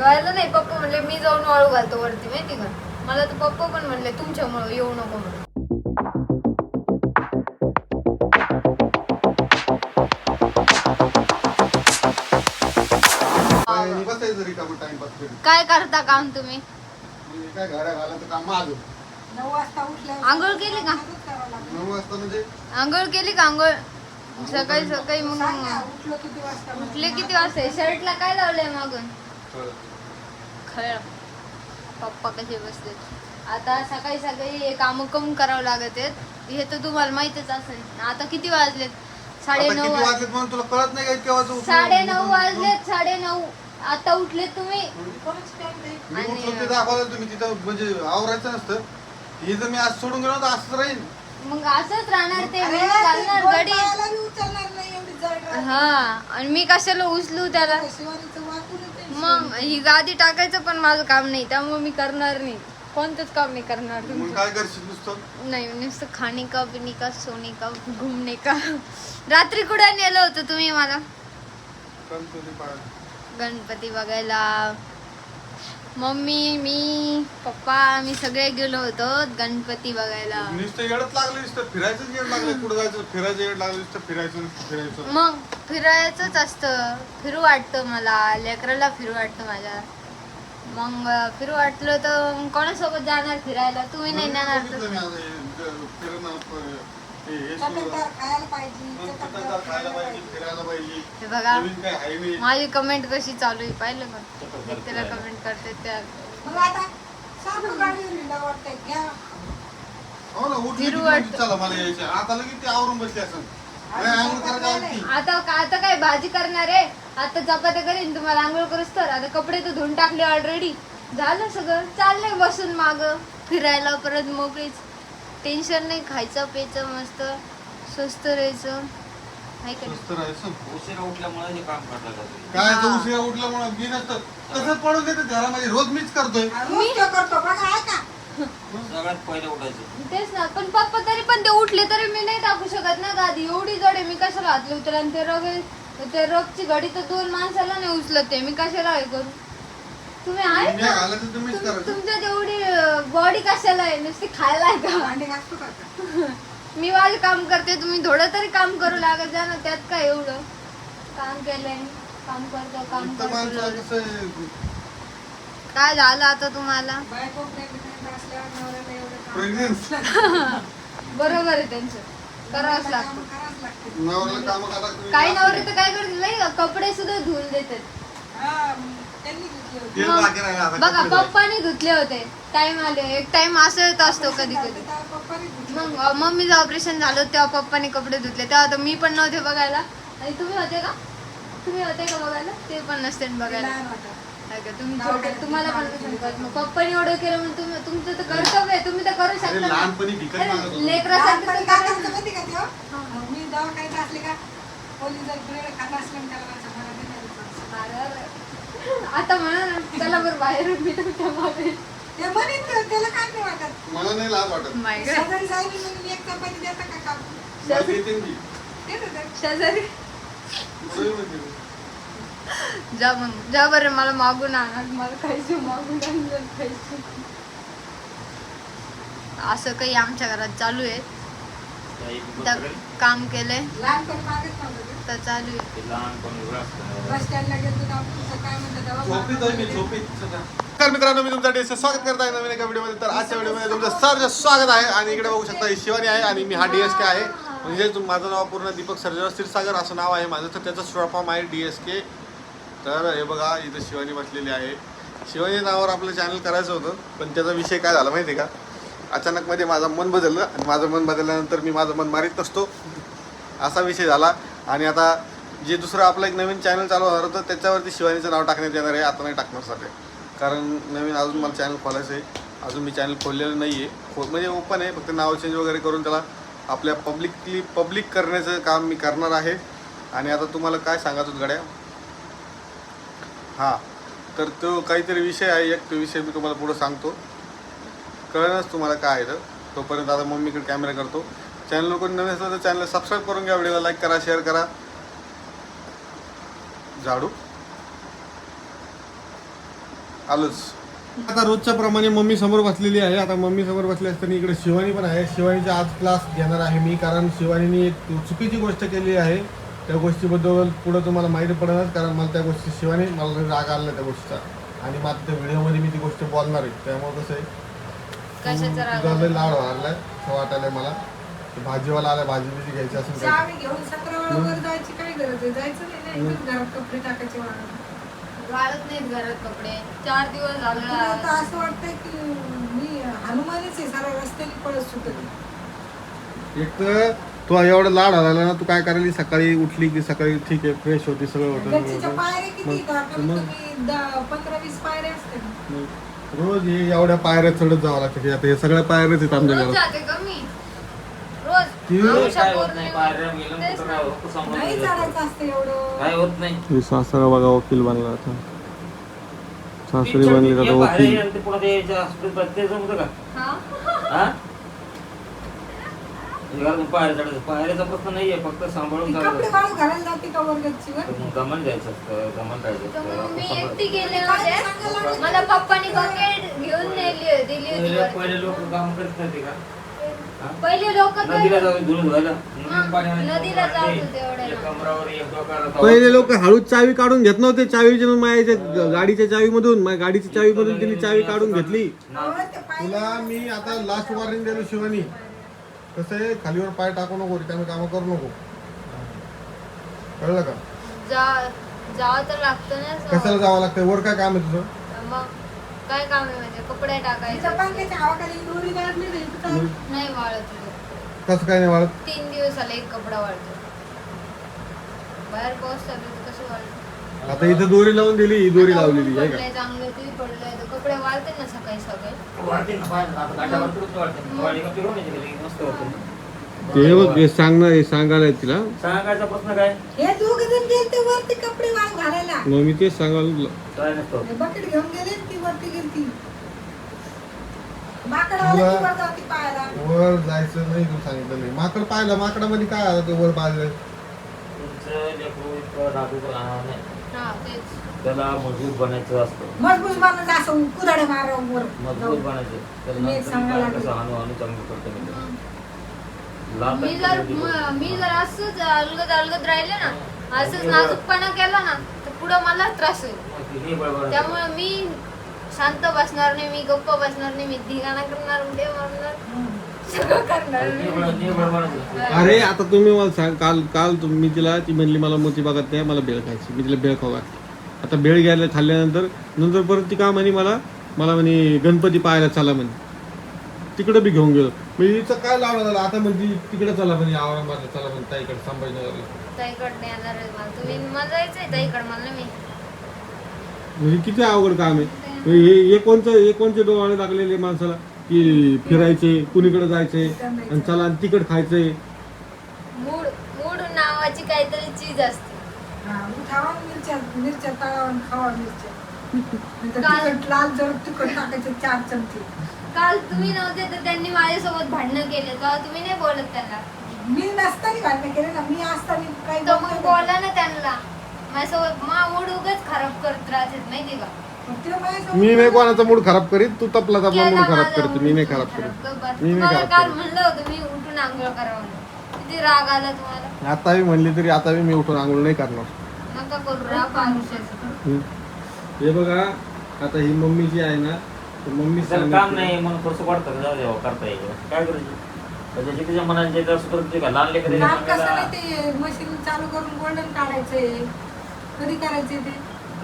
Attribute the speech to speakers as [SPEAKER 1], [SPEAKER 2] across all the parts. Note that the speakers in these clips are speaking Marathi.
[SPEAKER 1] धुवायला नाही पप्पा म्हणले मी जाऊन वाळू घालतो वरती माहिती का? मला तर पप्पा पण म्हणले तुमच्यामुळे येऊ नको म्हणून.
[SPEAKER 2] आणि बसायचं रिकामं टाइमपास करीत.
[SPEAKER 1] काय करता काम तुम्ही?
[SPEAKER 2] म्हणजे काय घरा घालायचं काम माझं
[SPEAKER 3] नऊ वाजता उठल्यावर
[SPEAKER 1] आंघोळ केली का?
[SPEAKER 3] सगळंच करावं लागतं.
[SPEAKER 2] नऊ वाजता म्हणजे?
[SPEAKER 1] आंघोळ केली का आंघोळ? सकाळी सकाळी मग
[SPEAKER 3] सांग ना, उठलो किती वाजता?
[SPEAKER 1] उठले किती वाजता? शर्टला काय लावलंय मागून. खळ पप्पा कसे बसले आता सकाळी सकाळी हे काम कम करावं लागत आहेत. हे तर तुम्हाला माहितच असेल. आता किती वाजलेत? साडे नऊ
[SPEAKER 2] वाजलेत म्हणून तुला कळत नाही?
[SPEAKER 1] साडे नऊ वाजलेत साडे नऊ आता तुम्ही.
[SPEAKER 2] मी उठलो ते दाखवलं तुम्ही तिथं म्हणजे आवरायचं नसतं. हे जर मी आज सोडून गेलो तर असंच राहील.
[SPEAKER 1] मग असंच राहणार ते. गडी. हा आणि मी कशाला उचलू त्याला?
[SPEAKER 3] शिवानीचं वाकून येते.
[SPEAKER 1] मग ही गादी टाकायचं पण माझं काम नाही त्यामुळे मी करणार नाही. कोणतंच काम नाही करणार
[SPEAKER 2] मग काय करशील नुसतं?
[SPEAKER 1] नाही नुसतं खाणे का पिणे का सोने का घुमणे का? रात्री कुठे नेलं होतं तुम्ही मला.
[SPEAKER 2] गणपती
[SPEAKER 1] बघायला. मम्मी मी पप्पा आम्ही सगळे गेलो होतो गणपती बघायला.
[SPEAKER 2] नुसतं येडच लागलं नुसतं फिरायचं येड लागलं. कुठं जायचं? फिरायचं येड लागलं नुसतं फिरायचं फिरायचं.
[SPEAKER 1] मग फिरायचंच असतं. फिरू वाटतं मला. लेकराला फिरू वाटतं माझ्या. मग फिरू वाटलं तर कोणासोबत जाणार फिरायला? तुम्ही नाही जाणार. तर
[SPEAKER 2] फिरणं,
[SPEAKER 3] चटकदार
[SPEAKER 2] झालं.
[SPEAKER 3] खायला पाहिजे
[SPEAKER 2] मग
[SPEAKER 3] चटकदार
[SPEAKER 2] चटकदार खायला
[SPEAKER 3] खायला
[SPEAKER 2] पाहिजे
[SPEAKER 3] पाहिजे.
[SPEAKER 2] फिरायला पाहिजे
[SPEAKER 1] हे बघा.
[SPEAKER 2] नवीन काय हायवे
[SPEAKER 1] माझी कमेंट कशी चालू आहे पाहिलं का? त्याला कमेंट करते त्या
[SPEAKER 3] मग आता सारखं गाडीवर हिंडा वाटतंय घ्या
[SPEAKER 2] हो ना उठली
[SPEAKER 1] फिरू
[SPEAKER 2] की
[SPEAKER 1] वाटतं.
[SPEAKER 2] म्हणते, चला मला यायचं. आता लगेच ते आवरून बसले असं नाही, आंघोळ करायला आली. ती.
[SPEAKER 1] आता आता काय भाजी करणार आहे? आता चपात्या करीन तुम्हाला आंघोळ करूच तर. आता कपडे तर धुवून टाकले ऑलरेडी झालं सगळं. चाललंय बसून माग. फिरायला परत मोकळीच. टेन्शन नाही खायचं प्यायचं मस्त स्वस्त राहायचं. हाय का नाही?
[SPEAKER 2] स्वस्त राहायचं.
[SPEAKER 4] उशिरा उठल्यामुळे हे काम करता का तुम्ही?
[SPEAKER 2] काय. तर उशिरा उठल्यामुळे मी नसतं. कसं पडून देते घरामध्ये? रोज मीच करतोय.
[SPEAKER 3] रोज तो करतो बघा आहे का?
[SPEAKER 4] सगळ्यात पहिले उठायचं.
[SPEAKER 1] तेच ना पण पप्पा तरी पण ते उठले तरी मी नाही टाकू शकत ना गादी एवढी जड आहे मी कशाला हातले उतर आणि ते रग ते रगची घडी तर दोन माणसाला नाही उचलत ते. मी कशाला हे करू? तुम्ही आहेत
[SPEAKER 2] मी
[SPEAKER 1] ना?
[SPEAKER 2] घालायचं तर मीच
[SPEAKER 1] तुम-
[SPEAKER 2] करायचं.
[SPEAKER 1] तुमच्यात एवढी बॉडी कशाला आहे नुसती खायला आहे का?
[SPEAKER 3] भांडे घासतो का आता?
[SPEAKER 1] मी माझं काम करते तुम्ही थोडं तरी काम करू लागत जा ना त्यात काय एवढं? काम केलंय काम करतो काम करतो.
[SPEAKER 2] कसं आहे,
[SPEAKER 1] काय झालं आता तुम्हाला?
[SPEAKER 3] बायको pregnant असल्यावर नवऱ्याला एवढं काम
[SPEAKER 2] Pregnant?
[SPEAKER 3] करावंच लागतं.
[SPEAKER 1] बरोबर आहे त्यांचं. करावंच
[SPEAKER 3] कामं
[SPEAKER 1] लागतं.
[SPEAKER 3] करावंच लागतं.
[SPEAKER 2] नवऱ्याला कामं करा तुम्ही
[SPEAKER 1] काही नवरे तर काय करतील नाही का, कपडे सुद्धा धुवून देतात.
[SPEAKER 3] हा,
[SPEAKER 1] बघा. पप्पाने धुतले होते. टाइम आले. एक टाइम असं येत असतो कधी कधी. मग. मम्मीचं ऑपरेशन झालं तेव्हा पप्पाने कपडे धुतले. तेव्हा तर मी पण नव्हते बघायला. आणि तुम्ही होते का? तुम्ही होते का बघायला? ते पण नसते बघायला. तुम्ही छोटे तुम्हाला पण पप्पाने एवढं केलं म्हणून तुम्ही तुमचं तर कर्तव्य आहे. तुम्ही तर करू शकता. लेकरासारखं? हा.
[SPEAKER 3] मी दवाखान्यात असले का कोणी जर खात असलं त्याला.
[SPEAKER 1] आता म्हणा ना चला बरं बाहेर मी तुमच्या मागे
[SPEAKER 3] ते म्हणीत तर त्याला काय नाही वाटत
[SPEAKER 2] मला नाही लाज वाटत.
[SPEAKER 3] शेजारी जाईल म्हणून एक चपाती देता का कापून?
[SPEAKER 2] मला देते ना ती.
[SPEAKER 3] देतं ते.
[SPEAKER 1] शेजारी
[SPEAKER 2] बरोबर म्हणते.
[SPEAKER 1] जा मग जा बरं मला मागून आणा मला खायचं मागून आणलं खायचं असं काही आमच्या घरात चालू आहे तर काम केलंय
[SPEAKER 3] ते.
[SPEAKER 1] तर चालू
[SPEAKER 2] मित्रांनो मी तुमचं डीएस स्वागत करत आहे नवीन एका व्हिडिओमध्ये. तर आजच्या व्हिडिओमध्ये तुमचं सर्व स्वागत आहे आणि इकडे बघू शकता शिवानी आहे आणि मी हा डीएस के आहे. म्हणजे तुम- माझं नाव पूर्ण दीपक सर्जेराव क्षीरसागर असं नाव आहे माझं. तर त्याचं शॉर्ट फॉर्म आहे डी एस के तर हे बघा इथं शिवानी बसलेली आहे. शिवानी नावावर आपलं चॅनल करायचं होतं पण त्याचा विषय काय झाला माहिती आहे का? अचानक मध्ये माझं मन बदललं आणि माझं मन बदलल्यानंतर मी माझं मन मारीत नसतो. असा विषय झाला. आणि आता जे दुसरं आपलं एक नवीन चॅनल चालू होणार होतं त्याच्यावरती शिवानीचं नाव टाकण्यात येणार आहे. आता नाही टाकणार सध्या. कारण नवीन अजून मला चॅनल खोलायचं आहे. अजून मी चॅनल खोललेलं नाही आहे खो म्हणजे ओपन आहे. फक्त नाव चेंज वगैरे करून त्याला आपल्या पब्लिकली पब्लिक करण्याचं काम मी करणार आहे. आणि आता तुम्हाला काय सांगायचं गड्या हां. तर तो काहीतरी विषय आहे. एक तो विषय मी तुम्हाला पुढं सांगतो. कळणच तुम्हाला काय आहे तर तोपर्यंत आता मम्मीकडे कॅमेरा करतो. चॅनल कोणी नवीन असलं तर चॅनल सबस्क्राईब करून घ्या व्हिडिओला लाईक करा शेअर करा. झाडू. आलोच. आता रोजच्या प्रमाणे मम्मी समोर बसलेली आहे. आता मम्मी समोर बसली असताना इकडे शिवानी पण आहे. शिवानीचा आज क्लास घेणार आहे मी कारण शिवानीने एक चुकीची गोष्ट केली आहे. त्या गोष्टीबद्दल पुढं तुम्हाला माहिती पडणार कारण मला त्या गोष्टी शिवानी मला राग आला त्या गोष्टीचा. आणि मात्र त्या व्हिडिओमध्ये मी ती गोष्ट बोलणार आहे. त्यामुळे कसं आहे
[SPEAKER 1] कशाचा राग
[SPEAKER 2] तुझा लय लाड वाढलाय असं वाटायलंय मला. ते भाजीवाला आला भाजी बिजी घ्यायची असेल
[SPEAKER 3] चावी घेऊन सतरा जायची काय गरज आहे? जायचं नाही ना इथेच घरात कपडे टाकायचे वाळत
[SPEAKER 1] वाळत नाहीत घरात कपडे. चार दिवस
[SPEAKER 3] तुला तर
[SPEAKER 1] झालं
[SPEAKER 3] असं वाटतंय की मी हनुमानच आहे साऱ्या रस्त्याने पळत सुटत
[SPEAKER 2] एक तर तू एवढा लाड आला ना तू काय करायली? सकाळी उठली की सकाळी ठीक आहे फ्रेश होती सगळं होतं सगळं
[SPEAKER 3] गच्चीच्या
[SPEAKER 2] होतं.
[SPEAKER 3] पायऱ्या किती
[SPEAKER 2] मग-
[SPEAKER 3] का कमीत
[SPEAKER 2] मग-
[SPEAKER 3] कमी दहा- पंधरा वीस पायऱ्या असतात
[SPEAKER 2] मग? रोज हे एवढ्या पायऱ्या चढत जावं लागतं की आता हे सगळ्या पायऱ्याच आहेत आमच्या
[SPEAKER 1] रोज
[SPEAKER 2] घरात
[SPEAKER 1] जाते का मी? रोज.
[SPEAKER 2] ती-
[SPEAKER 1] आमच्या
[SPEAKER 4] काय होत नाही
[SPEAKER 1] पौर्णिमा-
[SPEAKER 4] पायऱ्या गेलं
[SPEAKER 1] तेच
[SPEAKER 4] कुठं
[SPEAKER 1] ना.
[SPEAKER 4] काय होत, सांभाळून
[SPEAKER 3] नाही
[SPEAKER 4] घ्यायचं.
[SPEAKER 3] चालायचं असतं एवढं.
[SPEAKER 4] काय होत नाही.
[SPEAKER 2] हे सासरा बघा वकील बनला आता. सासरी
[SPEAKER 4] ती
[SPEAKER 2] बनली आता वकील.
[SPEAKER 4] हॉस्पिटल जमतं का?
[SPEAKER 1] हा?
[SPEAKER 4] हा? घरातून पायऱ्या चढायचं पायऱ्याचा प्रश्न नाहीये फक्त सांभाळून
[SPEAKER 3] ती कपडे
[SPEAKER 4] चालायचं
[SPEAKER 3] वाळू घालायला जाते का वर गच्चीवर
[SPEAKER 4] तर मग दमन द्यायचं असतं दमन राहायचं
[SPEAKER 1] तर
[SPEAKER 4] असतं.
[SPEAKER 1] मग मी
[SPEAKER 4] आपण
[SPEAKER 1] एकटी
[SPEAKER 4] सांभाळ-
[SPEAKER 1] गेले होते मला पप्पानी बकेट घेऊन नेली दिली होती
[SPEAKER 4] पहिले
[SPEAKER 1] वरती.
[SPEAKER 4] पहिले लोक काम करत का हा?
[SPEAKER 1] पहिले लोक
[SPEAKER 4] नदीला जाऊन धुणं धुवायला नदीत पाणी आणायचं.
[SPEAKER 1] नदीला जात होते एवढ्याला.
[SPEAKER 4] एक कमरावर एक डोक्यावर तवा.
[SPEAKER 2] पहिले लोक हळूच चावी काढून घेत नव्हते चावीच्या माझ्या गाडीच्या चावीमधून माझ्या गाडीच्या चावीमधून तिने चावी काढून घेतली तुला मी आता लास्ट वॉर्निंग दिलो शिवानी कसं आहे खालीवर पाय टाकू नको रिकामी कामं करू नको. कळलं का?
[SPEAKER 1] जा जावं तर लागतं ना
[SPEAKER 2] कशाला
[SPEAKER 1] असं.
[SPEAKER 2] जावं लागतं वर काय काम आहे तुझं?
[SPEAKER 1] मग काय काम आहे म्हणजे? कपडे टाकायचे.
[SPEAKER 3] पंख्याच्या हवाखाली दोरी काढली नाही तर काय?
[SPEAKER 1] नाही वाळत
[SPEAKER 2] कसं काय नाही वाळत?
[SPEAKER 1] तीन दिवसाला एक कपडा वाळतो बाहेर पाऊस चालू आहे.
[SPEAKER 2] आता इथं दोरी लावून दिली ही दोरी लावलेली आहे का?
[SPEAKER 1] चांगलं पडलंय. तर कपडे वाळते ना सकाळी सकाळी
[SPEAKER 4] वाढते ना पाय, आता वाढते. का फिरवून येते मस्त वाटतं.
[SPEAKER 2] ते बघ हे सांगणार हे सांगायला तिला.
[SPEAKER 4] सांगायचा प्रश्न काय?
[SPEAKER 3] हे दोघ जण गेले ते वरती कपडे वाळू घालायला.
[SPEAKER 2] मग मी तेच सांगायला
[SPEAKER 4] काय नसतं.
[SPEAKER 3] हे बकेट घेऊन गेले ती वरती माकडवाला ती वर जाती पायाला
[SPEAKER 2] वर जायचं नाही तू सांगितलं नाही. माकड पाहिलं माकडामध्ये काय आलं ते वर पाहिलं
[SPEAKER 4] तुमचं लेकरू इतकं नाजूक राहणार नाही.
[SPEAKER 1] तेच.
[SPEAKER 4] त्याला मजबूत बनायचं असतं.
[SPEAKER 3] मजबूत माणूस असं कुदाडे मारा वर
[SPEAKER 4] मजबूत बनायचं. त्याला
[SPEAKER 3] एक सांगायला
[SPEAKER 4] कसं चांगलं करतं मी
[SPEAKER 1] जर म- मी जर असंच अलगद अलगद राहिले ना असंच नाजूकपणा केला ना तर पुढं मला त्रास होईल.
[SPEAKER 4] बळबळ
[SPEAKER 1] त्यामुळे मी शांत बसणार नाही मी गप्प बसणार नाही मी धिगाणा करणार उड्या मारणार. सगळं करणार
[SPEAKER 2] अरे आता तुम्ही मला सांग काल काल तुम- मी तिला ती म्हणली मला मोती बघत नाही मला बेळ खायची. मी तिला बेळ खाऊ घातली. आता बेळ घ्यायला खाल्ल्यानंतर नंतर परत ती का म्हणे मला मला म्हणे गणपती पाहायला चला म्हणे. तिकडे बी घेऊन गेलो. मी हिचं काय लावलं झालं आता म्हणजे तिकडे चला म्हणे औरंगाबादला चला म्हणे ताईकडे संभाजीनगरला.
[SPEAKER 1] ताईकडे येणार आहे मला. तुम्ही मला जायचंय ताईकडे मला नाही मी
[SPEAKER 2] म्हणजे किती अवघड काम आहे. म्हणजे हे हे कोणचं हे कोणचे डोळे लागलेले माणसाला? की फिरायचे कुणीकडे जायचे आणि चला आणि तिकड खायचंय
[SPEAKER 1] मूड मूड नावाची काहीतरी चीज असते.
[SPEAKER 3] हा, मिरच्या मिरच्या तळावा आणि खावा मिरच्या. नंतर
[SPEAKER 1] काल-
[SPEAKER 3] तिखट लाल जर तिखट टाकायचे चार चमचे.
[SPEAKER 1] काल तुम्ही नव्हते तर त्यांनी माझ्यासोबत भांडणं केले. तेव्हा तुम्ही नाही बोलत त्यांना.
[SPEAKER 3] मी नसताना भांडण केले ना मी असताना काही
[SPEAKER 1] तर मग
[SPEAKER 3] बोलले
[SPEAKER 1] बोला ना त्यांना. माझ्यासोबत मा मूड उगाच करत राहतात का
[SPEAKER 2] मी नाही कोणाचा मूड खराब करीत तू तपला तपला मूड खराब करते मी नाही खराब करीत. मी नाही खराब
[SPEAKER 1] काल. म्हणलं होतं मी उठून आंघोळ करावं. किती राग आला तुम्हाला.
[SPEAKER 2] आता मी म्हणली तरी आता मी उठून आंघोळ नाही करणार.
[SPEAKER 1] नका करू राग आयुष्याचं
[SPEAKER 2] हम्म. हे बघा आता ही मम्मी जी आहे ना तर मम्मी
[SPEAKER 4] त्याला काम नाही म्हणून थोडंसं जाऊ द्यावं करता येईल. काय करायचं त्याच्या तिच्या मनात जे असं करते का लहान लेकर
[SPEAKER 3] काम कसं नाही ते मशीन चालू करून गोल्डन काढायचंय. कधी करायचे ते?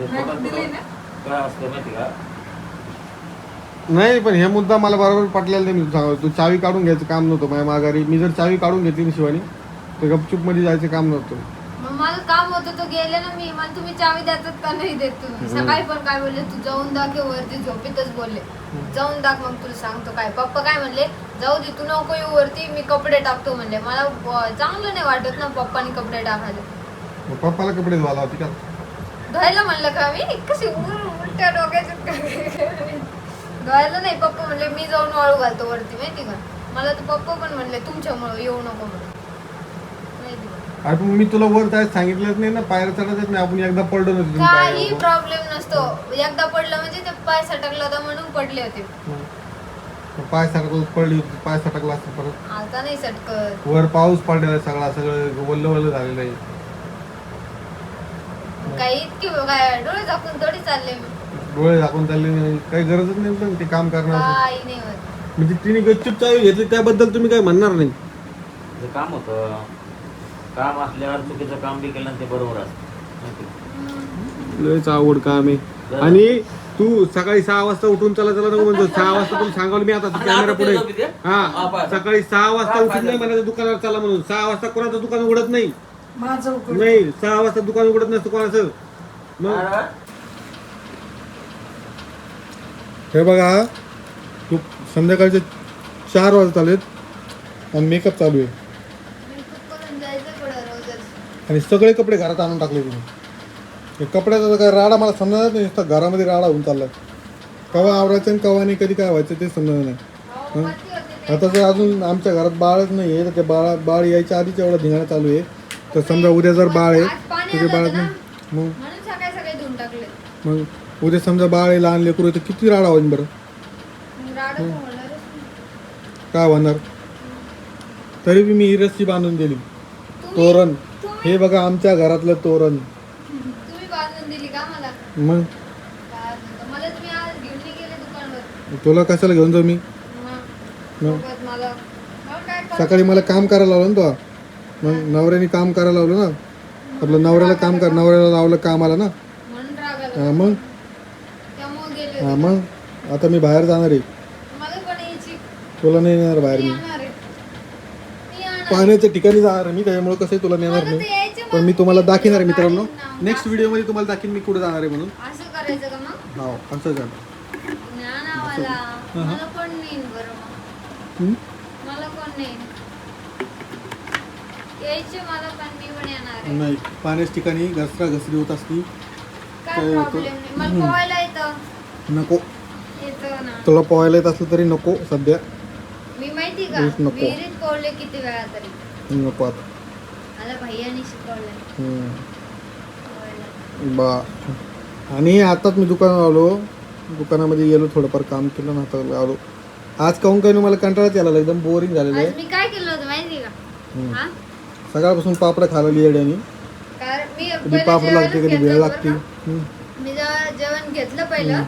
[SPEAKER 3] नाही दिले ना
[SPEAKER 4] काय असतं माहिती का
[SPEAKER 2] नाही पण हे मुद्दा मला बरोबर पटलेला नाही. मी सांगतो तू चावी काढून घ्यायचं काम नव्हतं माझ्या माघारी. मी जर चावी काढून घेतली ना शिवानी तर गपचूपमध्ये जायचं काम नव्हतं.
[SPEAKER 1] मग मला काम होतं तो गेले ना मी. मला तुम्ही चावी देतात का नाही देत तुम्ही सकाळी पण काय बोलले? तू जाऊन दाखव वरती झोपेतच बोलले. जाऊन दाख मग तुला सांगतो काय. पप्पा काय म्हणले? जाऊ दे तू नको येऊ वरती मी कपडे टाकतो म्हणले. मला चांगलं नाही वाटत ना पप्पानी कपडे टाकायला.
[SPEAKER 2] मग पप्पाला कपडे धुवायला होती का?
[SPEAKER 1] धुवायला म्हणलं का मी? कशी उल- उलट्या डोक्याचं धुवायला नाही पप्पा म्हणले मी जाऊन वाळू घालतो वरती माहिती का? मला तर पप्पा पण म्हणले तुमच्यामुळं येऊ नको म्हणून.
[SPEAKER 2] अरे मी तुला वर जायचं सांगितलंच नाही ना पायऱ्या चढत नाही आपण एकदा पडलो नव्हतो
[SPEAKER 1] काही. प्रॉब्लेम नसतो. एकदा पडलं म्हणजे ते पाय सटकला होता म्हणून पडले होते.
[SPEAKER 2] पाय सटकला पडली होती पाय सटकला असतं परत.
[SPEAKER 1] आता नाही सटकत.
[SPEAKER 2] वर पाऊस पडलेला सगळा सगळं वल्ल वल्ल झालेलं आहे.
[SPEAKER 1] काही इतकी काय डोळे झाकून थोडी चालले मी.
[SPEAKER 2] डोळे झाकून चालले नाही. काही गरजच नाही पण ते काम करणार
[SPEAKER 1] काही नाही होत.
[SPEAKER 2] म्हणजे तिने गच्चूप चावी घेतली त्याबद्दल तुम्ही काय म्हणणार नाही.
[SPEAKER 4] ते काम होतं काम असल्यावर चुकीचं काम बी केलं ना ते बरोबर असतं.
[SPEAKER 2] लयच आवड काम आहे. आणि तू सकाळी सहा वाजता उठून चला चला नको म्हणतो. सहा वाजता तुला सांगावलं मी आता कॅमेरा पुढे. हा. सकाळी सहा वाजता उठून नाही म्हणायचं दुकानावर चला म्हणून. सहा वाजता कोणाचं दुकान उघडत नाही.
[SPEAKER 3] माझं
[SPEAKER 2] नाही सहा वाजता दुकान उघडत नसतं कोणाचं. मग हे बघा तू संध्याकाळचे चार वाजता आलेत आणि मेकअप चालू आहे.
[SPEAKER 1] मेकअप करून जायचं पुढं रोजच
[SPEAKER 2] आणि सगळे कपडे घरात आणून टाकले तुम्ही हे कपड्याचा तर काय राडा मला समजत नाही नुसता घरामध्ये राडा होऊन चाललाय. कवा आवरायचं आणि कवा नाही कधी काय व्हायचं ते समजत नाही. आता जर अजून आमच्या घरात बाळच नाही आहे तर ते बाळा बाळ यायच्या आधीच एवढा धिंगाणा चालू आहे. तर समजा उद्या जर बाळ आहे
[SPEAKER 1] आज पाणी
[SPEAKER 2] तर ते
[SPEAKER 1] आलं
[SPEAKER 2] बाळात मग
[SPEAKER 1] म्हणून सकाळी सकाळी धुवून टाकले.
[SPEAKER 2] मग उद्या समजा बाळ आहे लहान लेकरू आहे तर किती राडा होईल बरं?
[SPEAKER 1] मग राडा तर होणारच नाही.
[SPEAKER 2] काय होणार? तरी बी मी ही रस्सी बांधून दिली. तोरण.
[SPEAKER 1] तुम्ही
[SPEAKER 2] हे बघा आमच्या घरातलं तोरण.
[SPEAKER 1] तुम्ही बांधून दिली का मला?
[SPEAKER 2] मग?
[SPEAKER 1] काय म्हणतो? मला तुम्ही आज घेऊन नाही गेले दुकानवर.
[SPEAKER 2] तुला कशाला घेऊन जाऊ मी?
[SPEAKER 1] मग?
[SPEAKER 2] मग?
[SPEAKER 1] सोबत मला. मला काय करू?
[SPEAKER 2] सकाळी मला काम करायला लावलं ना तो. मग नवऱ्याने काम करायला लावलं ना? आपलं नवऱ्याला काम कर नवऱ्याला लावलं कामाला ना?
[SPEAKER 1] म्हणून राग आला
[SPEAKER 2] हा मग?
[SPEAKER 1] त्यामुळे गेले
[SPEAKER 2] हा. मग? आता मी बाहेर जाणार आहे.
[SPEAKER 1] मला पण यायची.
[SPEAKER 2] तुला नाही नेणार बाहेर
[SPEAKER 1] मी येणार आहे. येणार
[SPEAKER 2] पाहण्याच्या ठिकाणी जाणार आहे मी त्याच्यामुळे कसंही तुला नेणार नाही.
[SPEAKER 1] यायचं
[SPEAKER 2] पण. मी तुम्हाला दाखवणार आहे मित्रांनो. नेक्स्ट व्हिडिओमध्ये तुम्हाला दाखवीन मी कुठे जाणार आहे म्हणून.
[SPEAKER 1] असं करायचं का मग?
[SPEAKER 2] हो असं जाणार
[SPEAKER 1] मला कोण नाही बरं मग? मला कोण नाही यायचे मला पण मी पण येणार आहे.
[SPEAKER 2] नाही पाण्याच्या ठिकाणी घसरा घसरी होत असती
[SPEAKER 1] काय
[SPEAKER 2] काय होतं?
[SPEAKER 1] प्रॉब्लेम नाही. मला पोहायला येतं.
[SPEAKER 2] नको.
[SPEAKER 1] येतं ना.
[SPEAKER 2] तुला पोहायला येत असलं तरी नको सध्या.
[SPEAKER 1] मी माहिती का?
[SPEAKER 2] नको.
[SPEAKER 1] विहिरीत पोहले किती वेळा तरी.
[SPEAKER 2] नको आता.
[SPEAKER 1] मला भैयाने शिकवलंय. पोहायला.
[SPEAKER 2] बा. आणि आताच मी दुकानात आलो. दुकानामध्ये गेलो थोडंफार काम केलं ना आता आलो. आज काहून काही मला कंटाळाच यायला लागला, एकदम बोरिंग झालेलं
[SPEAKER 1] आज
[SPEAKER 2] आहे.
[SPEAKER 1] मी काय केलं होतं माहिती का.
[SPEAKER 2] हा? सकाळपासून पापड खाला येड्यानी
[SPEAKER 1] कारण मी
[SPEAKER 2] कधी
[SPEAKER 1] पहिले
[SPEAKER 2] पापड लागते
[SPEAKER 1] जेवणच
[SPEAKER 2] कधी
[SPEAKER 1] घेतलं
[SPEAKER 2] वेळ
[SPEAKER 1] बरं
[SPEAKER 2] लागते
[SPEAKER 1] का. मी जेव्हा जेवण घेतलं पहिलं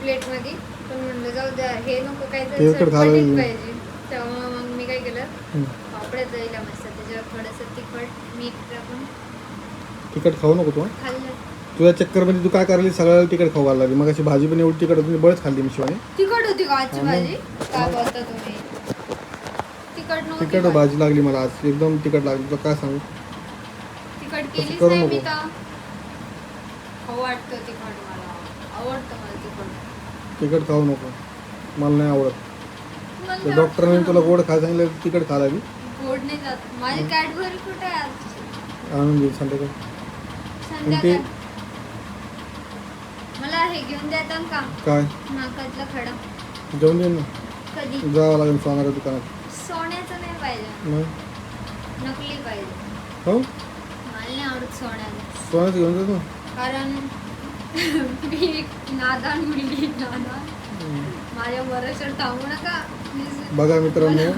[SPEAKER 1] प्लेटमध्ये पण म्हणलं जाऊ द्या हे नको काहीतरी
[SPEAKER 2] तेलकट खायला
[SPEAKER 1] चटपटीत
[SPEAKER 2] लागलं.
[SPEAKER 1] पाहिजे तेव्हा मग मी काय केलं. पापड्यात जायला मस्त त्याच्यावर थोडंसं तिखट मीठ टाकून
[SPEAKER 2] तिखट खाऊ नको तू हं.
[SPEAKER 1] खाल्लं
[SPEAKER 2] तुझ्या चक्करमध्ये तू काय करायला सगळ्याला तिखट खाऊ घालायला लागली मग अशी भाजी पण एवढी तिखट होती बळच खाल्ली मी शिवाने
[SPEAKER 1] तिखट होती का आजची
[SPEAKER 2] हा मग.
[SPEAKER 1] भाजी काय बोलता तुम्ही तिखट नव्हती
[SPEAKER 2] तिखट
[SPEAKER 1] भाजी.
[SPEAKER 2] भाजी लागली मला आज. एकदम तिखट लागली. तुला काय सांगू?
[SPEAKER 1] तिखट केलीच
[SPEAKER 2] करू
[SPEAKER 1] नाही मी
[SPEAKER 2] नको.
[SPEAKER 1] खाऊ वाटतं तिखट मला. आवडतं मला तिखट.
[SPEAKER 2] तिखट खाऊ नको. मला नाही आवडत.
[SPEAKER 1] मला
[SPEAKER 2] डॉक्टरने तुला गोड खाय सांगितलं तिखट खायला बी.
[SPEAKER 1] गोड नाही जात. माझी कॅडबरी कुठे आहे आजची?
[SPEAKER 2] आणून देईल संध्याकाळी.
[SPEAKER 1] संध्याकाळी. मला हे घेऊन देता का
[SPEAKER 2] काय?
[SPEAKER 1] नाकातला खडा.
[SPEAKER 2] देईन ना.
[SPEAKER 1] कधी?
[SPEAKER 2] जावं लागेल सोनाऱ्या दुकानात.
[SPEAKER 1] सोन्याचं नाही पाहिजे.
[SPEAKER 2] मग?
[SPEAKER 1] नकली पाहिजे.
[SPEAKER 2] हो?
[SPEAKER 1] मला नाही आवडत सोन्याचं
[SPEAKER 2] सोन्याचं घेऊन ना
[SPEAKER 1] कारण मी नादान मुलगी नादान. माझ्या बरोबर थांबू नका.
[SPEAKER 2] बघा मित्रांनो
[SPEAKER 1] आणि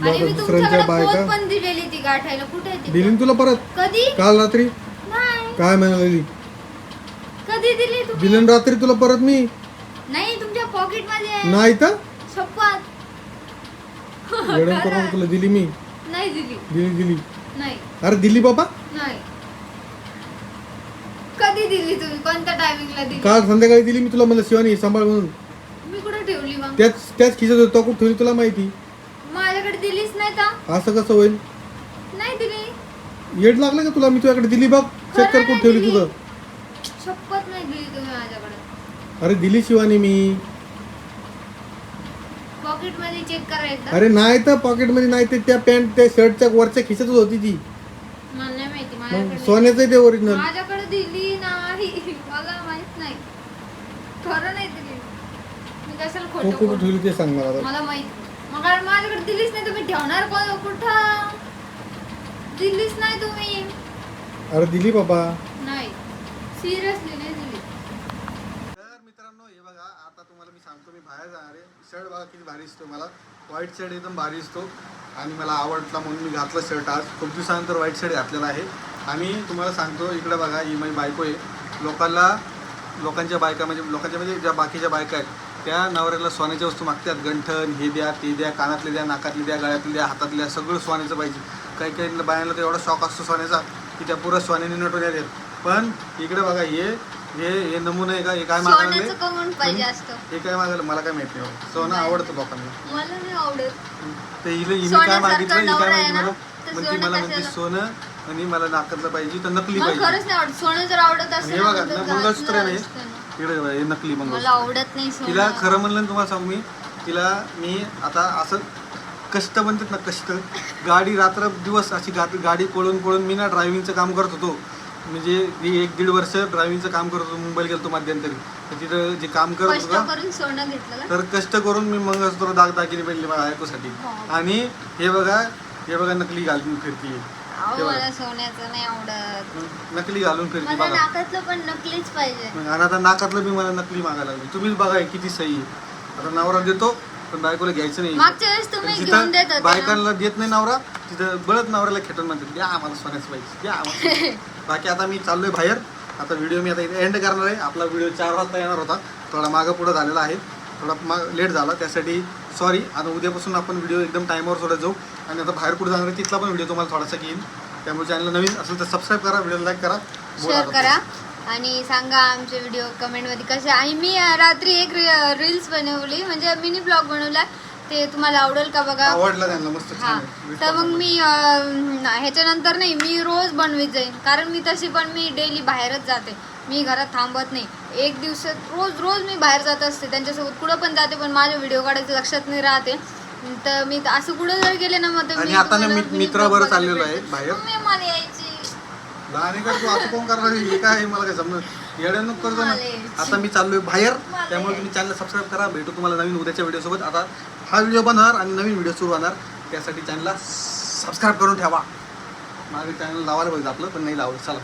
[SPEAKER 2] बघा
[SPEAKER 1] मी
[SPEAKER 2] दुसऱ्यांच्या
[SPEAKER 1] तुमच्याकडे
[SPEAKER 2] बायका.
[SPEAKER 1] पण दिलेली ती गाठायला. कुठे आहे ती?
[SPEAKER 2] दिली ना तुला परत?
[SPEAKER 1] कधी?
[SPEAKER 2] काल रात्री?
[SPEAKER 1] नाही.
[SPEAKER 2] काय म्हणाली
[SPEAKER 1] कधी दिली
[SPEAKER 2] ना रात्री तुला परत मी?
[SPEAKER 1] नाही तुमच्या पॉकेटमध्ये आहे.
[SPEAKER 2] नाही तर? येडम करून तुला दिली मी.
[SPEAKER 1] नाही दिली.
[SPEAKER 2] दिली दिली.
[SPEAKER 1] नाही.
[SPEAKER 2] अरे दिली बाबा.
[SPEAKER 1] नाही. कधी दिली तुम्ही? कोणत्या टायमिंगला दिली?
[SPEAKER 2] काल संध्याकाळी दिली मी तुला मला शिवानी सांभाळ म्हणून.
[SPEAKER 1] मी कुठे ठेवली मग?
[SPEAKER 2] त्याच त्याच खिशात होतो कुठं ठेवली तुला माहिती?
[SPEAKER 1] माझ्याकडे दिलीच नाही तर?
[SPEAKER 2] असं कसं होईल?
[SPEAKER 1] नाही दिली.
[SPEAKER 2] येड लागलं का तुला? मी तुझ्याकडे दिली बघ. चेक कर कुठं ठेवली तुझं?
[SPEAKER 1] शपथ नाही दिली तुम्ही माझ्याकडे.
[SPEAKER 2] अरे दिली शिवानी मी.
[SPEAKER 1] पॉकेटमध्ये चेक करायचं?
[SPEAKER 2] अरे नाही तर पॉकेटमध्ये नाही ते त्या पॅन्ट त्या शर्टच्या वरच्या खिशातच होती ती.
[SPEAKER 1] मला नाही माहिती
[SPEAKER 2] मग
[SPEAKER 1] माझ्याकडे
[SPEAKER 2] सोन्याचं आहे ते ओरिजिनल
[SPEAKER 1] माझ्याकडे दिली नाही. मला माहीत नाही. खरं नाही दिली. मी कशाला
[SPEAKER 2] तू
[SPEAKER 1] खोटं
[SPEAKER 2] कुठं
[SPEAKER 1] बोलू?
[SPEAKER 2] ठेवली ते सांग मला आता.
[SPEAKER 1] मला माहीत मग कारण माझ्याकडे दिलीच नाही तुम्ही ठेवणार कोण? कुठं? दिलीच नाही तुम्ही.
[SPEAKER 2] अरे दिली बाबा.
[SPEAKER 1] नाही. सिरियसली नाही दिली.
[SPEAKER 2] तर मित्रांनो हे बघा आता तुम्हाला मी सांगतो मी बाहेर जाणार आहे. शर्ट बघा किती भारी दिसतो मला. व्हाईट शर्ट एकदम भारी दिसतो. आणि मला आवडला म्हणून मी घातला शर्ट आज. खूप दिवसानंतर व्हाईट शर्ट घातलेला आहे. आणि तुम्हाला सांगतो इकडे बघा ही माझी बायको आहे. लोकांना लोकांच्या बायका म्हणजे लोकांच्या म्हणजे ज्या बाकीच्या बायका आहेत त्या नवऱ्याला सोन्याच्या वस्तू मागतात. गंठन हे द्या ते द्या कानातले द्या नाकातले द्या गळ्यातले द्या हातातले द्या सगळं सोन्याचं पाहिजे. काही काही बायांना तर एवढा शॉक असतो सोन्याचा की त्या पुरा सोन्याने नटून येत. पण इकडे बघा हे हे हे नमुने आहे का? हे काय मागायला
[SPEAKER 1] सोन्याचं कमवून पाहिजे असतं.
[SPEAKER 2] हे काय मागायला मला काय माहीत नाही बाबा. सोनं आवडतं लोकांना
[SPEAKER 1] मला नाही आवडत.
[SPEAKER 2] तर हिला हिने काय
[SPEAKER 1] सोन्यासारखा
[SPEAKER 2] मागितलं? ही
[SPEAKER 1] नवरा
[SPEAKER 2] काय
[SPEAKER 1] आहे
[SPEAKER 2] माहिती
[SPEAKER 1] ना,
[SPEAKER 2] मला
[SPEAKER 1] तर
[SPEAKER 2] म्हणती
[SPEAKER 1] सोनं
[SPEAKER 2] मला म्हणते
[SPEAKER 1] कशाला?
[SPEAKER 2] सोनं आणि मला नाकातलं पाहिजे तर नकली
[SPEAKER 1] मला
[SPEAKER 2] पाहिजे.
[SPEAKER 1] खरंच नाही आवडत. सोनं जर आवडत
[SPEAKER 2] आणि
[SPEAKER 1] असेल
[SPEAKER 2] हे
[SPEAKER 1] ना,
[SPEAKER 2] बघा
[SPEAKER 1] तर
[SPEAKER 2] ना मंगळसूत्र आहे
[SPEAKER 1] घातलं
[SPEAKER 2] ना
[SPEAKER 1] असतं ना.
[SPEAKER 2] इकडे बघा, हे नकली
[SPEAKER 1] मला
[SPEAKER 2] मंगळसूत्र.
[SPEAKER 1] आवडत नाही
[SPEAKER 2] तिला
[SPEAKER 1] सोनं
[SPEAKER 2] खरं म्हणलं ना तुम्हाला सांगू मी? तिला मी आता असं कष्ट म्हणतात ना कष्ट. गाडी रात्र दिवस अशी गा- गाडी पळून पळून मी ना ड्रायव्हिंगचं काम करत होतो. म्हणजे मी एक दीड वर्ष ड्रायव्हिंगचं काम करत होतो मुंबईला गेलो मध्यंतरी. तर तिथं जे काम करत
[SPEAKER 1] कष्ट
[SPEAKER 2] होतो ना,
[SPEAKER 1] करून सोनं घेतलं का
[SPEAKER 2] तर कष्ट करून मी मंगळसूत्र दाग दागिने पडले माझ्या बायकोसाठी. आणि हे बघा हे बघा नकली घालून फिरती.
[SPEAKER 1] अहो मला सोन्याचं नाही आवडत.
[SPEAKER 2] नकली घालून फिरती
[SPEAKER 1] मला
[SPEAKER 2] बघा.
[SPEAKER 1] नाकातलं पण नकलीच पाहिजे.
[SPEAKER 2] मग आणि आता नाकातलं मी मला नकली मागायला लागली. तुम्हीच बघा हे किती सही आहे. आता नवरा देतो पण बायकोला घ्यायचं नाही.
[SPEAKER 1] मागच्या वेळेस तुम्ही
[SPEAKER 2] जिथं
[SPEAKER 1] घेऊन देत होते ना.
[SPEAKER 2] बायकांना देत नाही नवरा तिथं बळत नवऱ्याला खेटून म्हणतात द्या आम्हाला सोन्याचं पाहिजे द्या आम्हाला. बाकी आता मी चाललोय बाहेर. आता व्हिडिओ मी आता इथे एंड करणार आहे. आपला व्हिडिओ चार वाजता येणार होता. थोडा मागं पुढं झालेला आहे. थोडा माग लेट झाला. त्यासाठी सॉरी आता उद्यापासून आपण व्हिडिओ एकदम टाईमवर सोडत जाऊ. आणि आता बाहेर पुढे जाणार आहे तिथला पण व्हिडिओ तुम्हाला थोडासा घेईन. त्यामुळे चॅनलला नवीन असेल तर सबस्क्राईब करा व्हिडिओ लाईक करा.
[SPEAKER 1] शेअर. करा. आणि सांगा आमचे व्हिडिओ कमेंटमध्ये कसे आणि मी रात्री एक रील्स बनवली. म्हणजे मिनी ब्लॉग बनवला. ते तुम्हाला आवडेल का बघा?
[SPEAKER 2] आवडला त्यांना मस्त
[SPEAKER 1] हा. तर मग मी अं, ह्याच्यानंतर नाही मी रोज बनवीत जाईन. कारण मी तशी पण मी डेली बाहेरच जाते. मी घरात थांबत नाही. एक दिवसात रोज रोज मी बाहेर जात असते. त्यांच्यासोबत कुठं पण जाते पण माझे व्हिडिओ काढायचं लक्षात नाही राहते. तर मी असं कुठं जर गेले ना मग तर
[SPEAKER 2] आणि आता ना
[SPEAKER 1] तुम्हाला
[SPEAKER 2] मी-
[SPEAKER 1] mini
[SPEAKER 2] मित्राबरोबर
[SPEAKER 1] blog
[SPEAKER 2] चाललेलो. आहे बाहेर.
[SPEAKER 1] मला यायची.
[SPEAKER 2] लहान आहे का तू असं कोण करणार? हे काय आहे? मला काय समजत येड्यानं करतो ना. आता मी चाललोय बाहेर. त्यामुळे तुम्ही चॅनल सबस्क्राईब करा. भेटू तुम्हाला नवीन उद्याच्या व्हिडिओ सोबत आता हा व्हिडिओ बनणार आणि नवीन व्हिडिओ सुरू होणार. त्यासाठी चॅनलला सबस्क्राईब करून ठेवा. माझं चॅनल लावायला पाहिजे आपलं पण नाही लावलं. चला.